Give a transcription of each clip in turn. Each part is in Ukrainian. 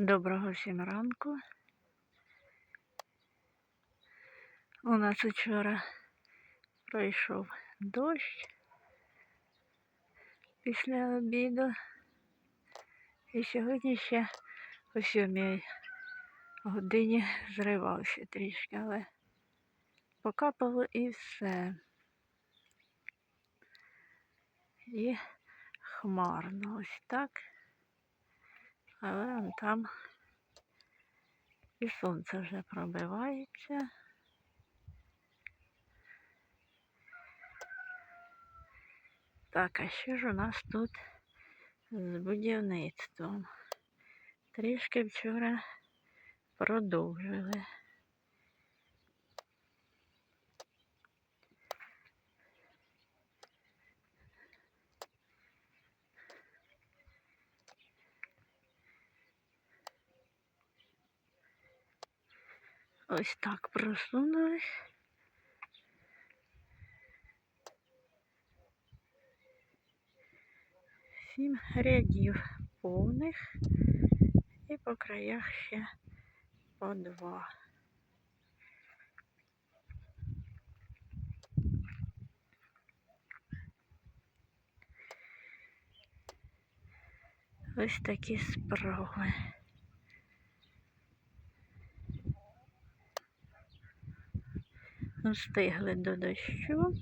Доброго всім ранку. У нас вчора пройшов дощ після обіду. І сьогодні ще о сьомій годині зривався трішки, але покапало і все. І хмарно ось так. Але там і сонце вже пробивається. Так, а що ж у нас тут з будівництвом? Трішки вчора продовжили. Ось так просунулись. Сім рядів повних і по краях ще по два. Ось такі справи. Встигли до дощу.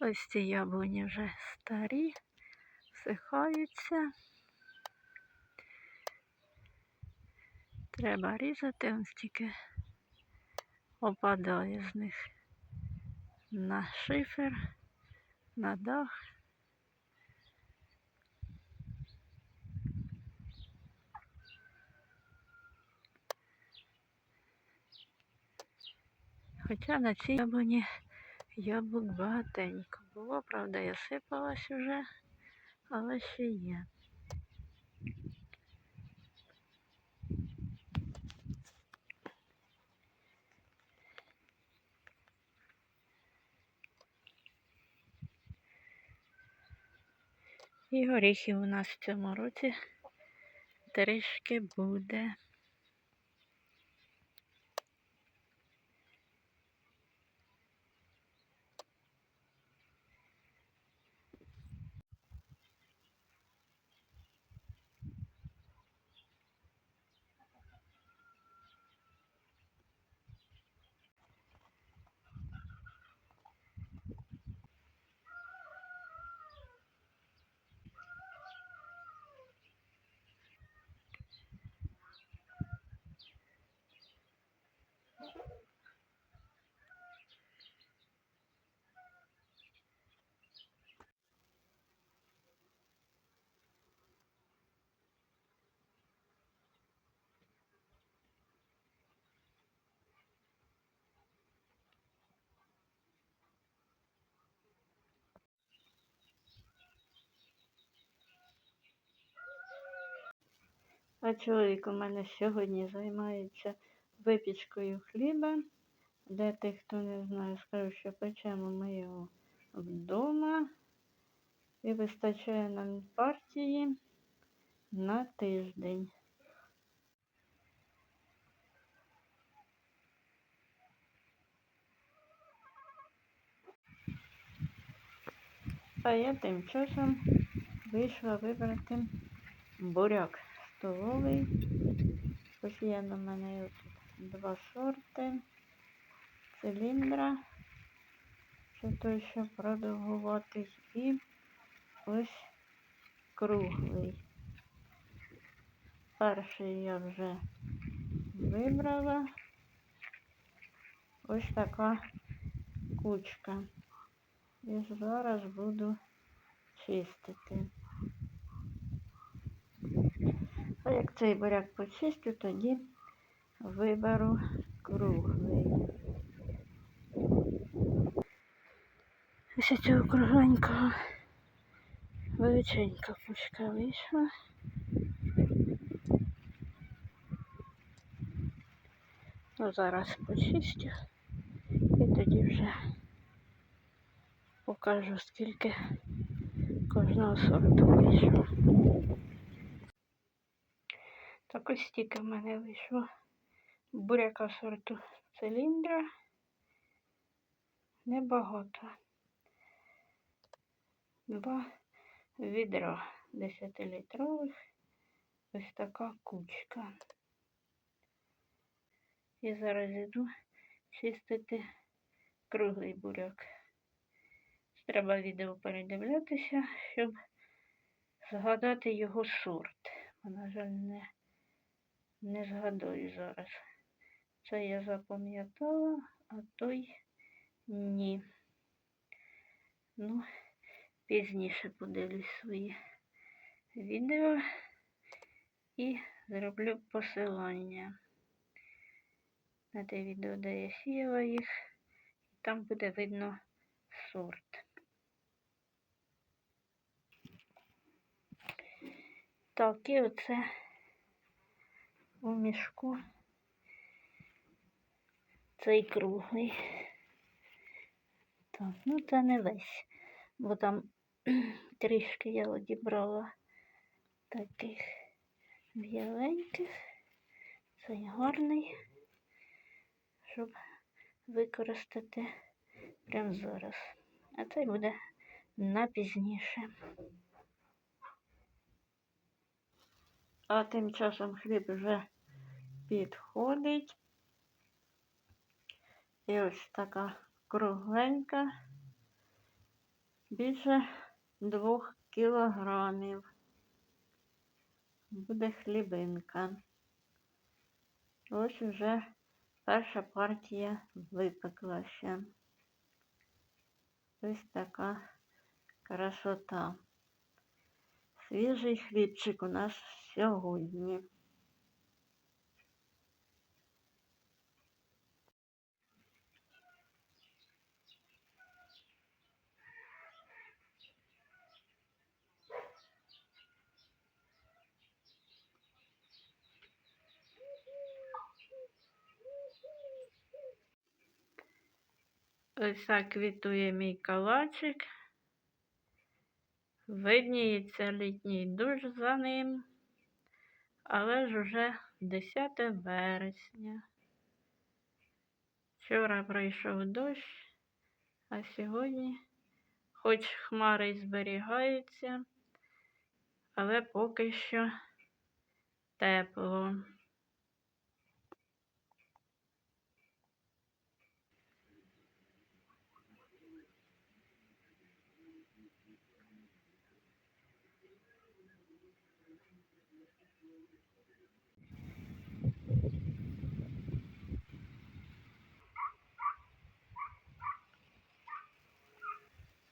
Ось ці яблуні вже старі, всихаються. Треба різати, ось тільки опадає з них на шифер, на дах. Хоча на цій яблуні яблук багатенько було, правда, я сипалась уже, але ще є. І горіхів у нас в цьому році трішки буде. А чоловік у мене сьогодні займається випічкою хліба. Для тих, хто не знає, скажу, що печемо ми його вдома. І вистачає нам партії на тиждень. А я тим часом вийшла вибрати буряк столовий. Посіяно в мене тут два сорти. Циліндра. Це той, що продовгуватий. І ось круглий. Перший я вже вибрала. Ось така кучка. І зараз буду чистити. А як цей буряк почистю, тоді виберу круглий. Ось цього кругленького величенька пучка вийшла. Ну, зараз почистю і тоді вже покажу, скільки кожного сорту вийшло. Так ось стільки в мене вийшло буряка сорту циліндра. Небагато. Два відра 10-літрових. Ось така кучка. І зараз іду чистити круглий буряк. Треба відео передивлятися, щоб згадати його сорт. На жаль, не, не згадую зараз. Це я запам'ятала, а той ні. Ну, пізніше подивлюсь свої відео і зроблю посилання на те відео, де я сіяла їх, і там буде видно сорт. Так, і оце у мішку цей круглий. Так, ну це не весь, бо там трішки я одібрала таких біленьких. Цей гарний, щоб використати прямо зараз. А цей буде на пізніше. А тим часом хліб вже підходить. І ось така кругленька, більше двох кілограмів. Буде хлібинка. Ось вже перша партія випеклася. Ось така красота. Свіжий хлібчик у нас сьогодні. Ось так квітує мій калачик. Видніється літній душ за ним, але ж уже 10 вересня. Вчора пройшов дощ, а сьогодні, хоч хмари зберігаються, але поки що тепло.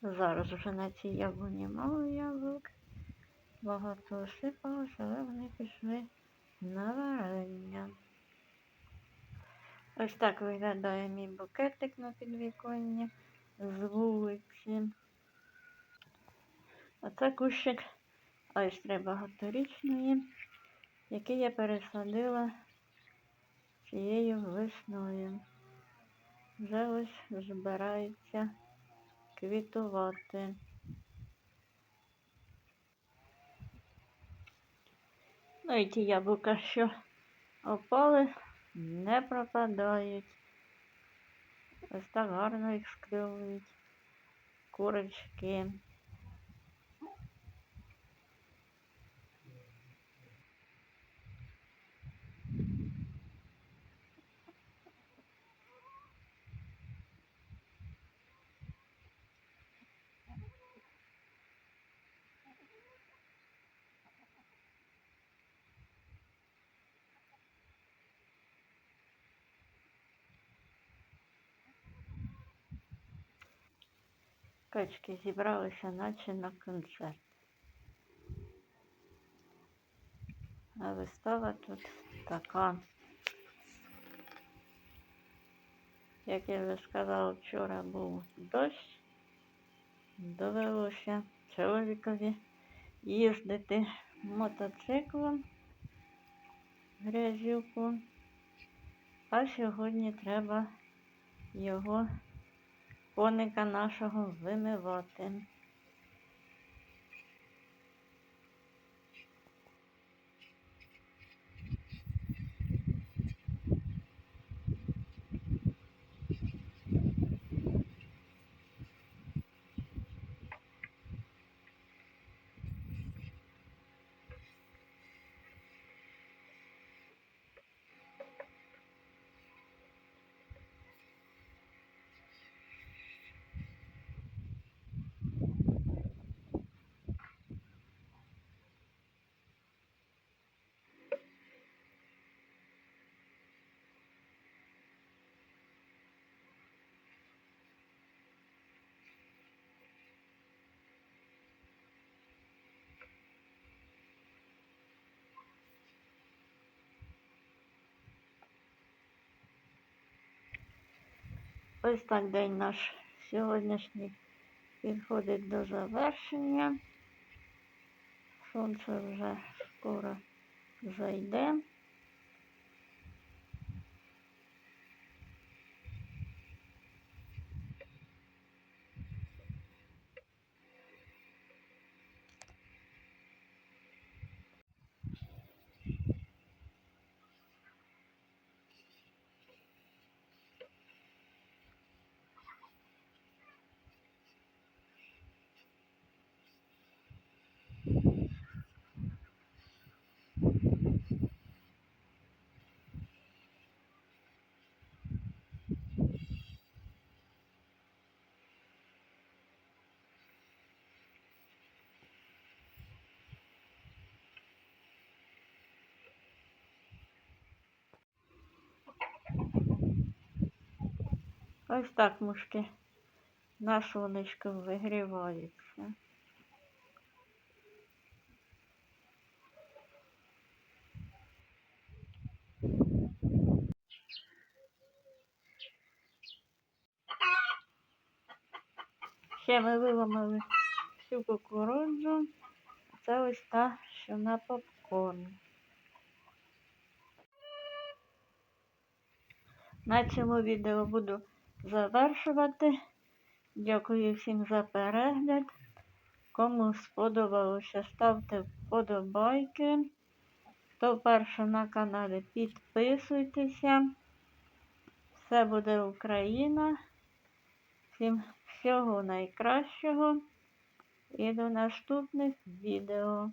Зараз вже на цій яблуні мало яблук. Багато осипалось, але вони пішли на варення. Ось так виглядає мій букетик на підвіконні з вулиці. Оце кущик айстри багаторічної, який я пересадила цією весною. Вже ось збирається квітувати. Ну і ті яблука, що опали, не пропадають. Ось так гарно їх скльовують курочки. Качки зібралися, наче на концерт. А вистава тут така. Як я вже сказала, вчора був дощ. Довелося чоловікові їздити мотоциклом грязюку. А сьогодні треба його коника нашого вимивати. Ось так день наш сьогоднішній підходить до завершення. Сонце вже скоро зайде. Ось так мушки на сонечко вигріваються. Ще ми виламали всю кукурудзу. Це ось та, що на попкорн. На цьому відео буду завершувати. Дякую всім за перегляд. Кому сподобалося, ставте вподобайки. Хто вперше на каналі, підписуйтеся. Все буде Україна. Всім всього найкращого і до наступних відео.